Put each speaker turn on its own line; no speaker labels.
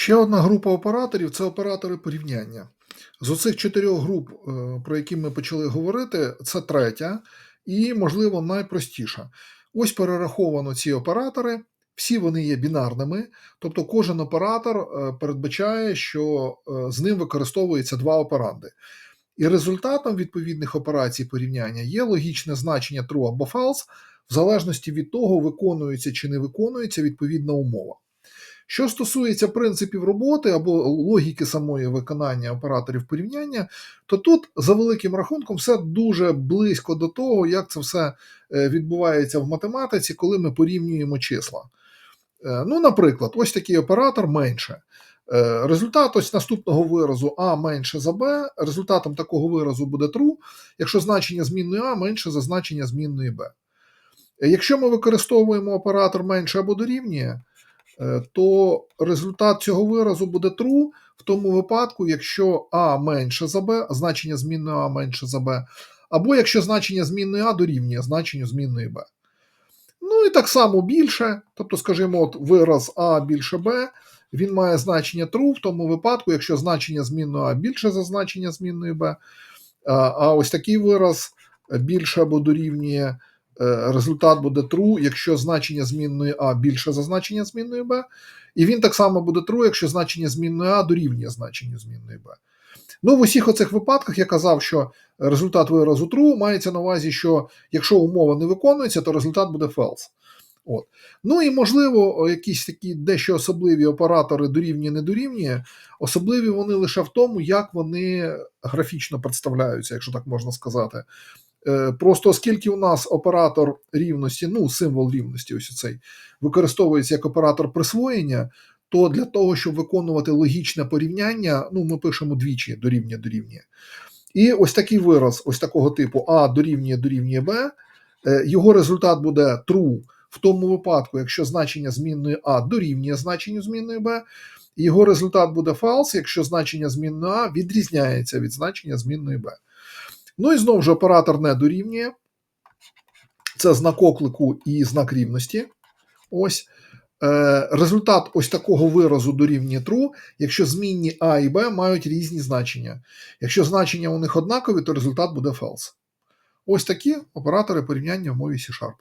Ще одна група операторів це оператори порівняння. З оцих чотирьох груп, е, про які ми почали говорити, це третя і, можливо, найпростіша. Ось перераховано ці оператори. Всі вони є бінарними, тобто кожен оператор е, передбачає, що е, з ним використовується два операнди. І результатом відповідних операцій порівняння є логічне значення true або false, в залежності від того, виконується чи не виконується відповідна умова. Що стосується принципів роботи або логіки самої виконання операторів порівняння, то тут за великим рахунком все дуже близько до того, як це все е, відбувається в математиці, коли ми порівнюємо числа. Е, Ну, наприклад, ось такий оператор менше. Е, Результат ось наступного виразу А менше за Б. Результатом такого виразу буде true, якщо значення змінної А менше за значення змінної Б. Якщо ми використовуємо оператор менше або дорівнює, то результат цього виразу буде true в тому випадку, якщо А менше за Б, значення змінної А менше за Б, або якщо значення змінної А дорівнює значенню змінної Б. Ну і так само більше, тобто, скажімо, от вираз А більше Б, він має значення true в тому випадку, якщо значення змінної А більше за значення змінної Б. А, ось такий вираз більше або дорівнює е, результат буде true, якщо значення змінної А більше за значення змінної Б. І він так само буде true, якщо значення змінної А дорівнює значенню змінної Б. Ну, в усіх оцих випадках я казав, що результат виразу true мається на увазі, що якщо умова не виконується, то результат буде false. От. Ну і можливо, якісь такі дещо особливі оператори дорівнює не дорівнює. Особливі вони лише в тому, як вони графічно представляються, якщо так можна сказати. Е, Просто оскільки у нас оператор рівності, ну, символ рівності, ось цей, використовується як оператор присвоєння, то для того, щоб виконувати логічне порівняння, ну, ми пишемо двічі дорівнює дорівнює. І ось такий вираз, ось такого типу А дорівнює дорівнює Б, е, його результат буде true в тому випадку, якщо значення змінної А дорівнює значенню змінної Б, його результат буде false, якщо значення змінної А відрізняється від значення змінної Б. Ну і знову ж оператор не дорівнює. Це знак оклику і знак рівності. Ось. Е, результат ось такого виразу дорівнює true, якщо змінні А і Б мають різні значення. Якщо значення у них однакові, то результат буде false. Ось такі оператори порівняння в мові C-Sharp.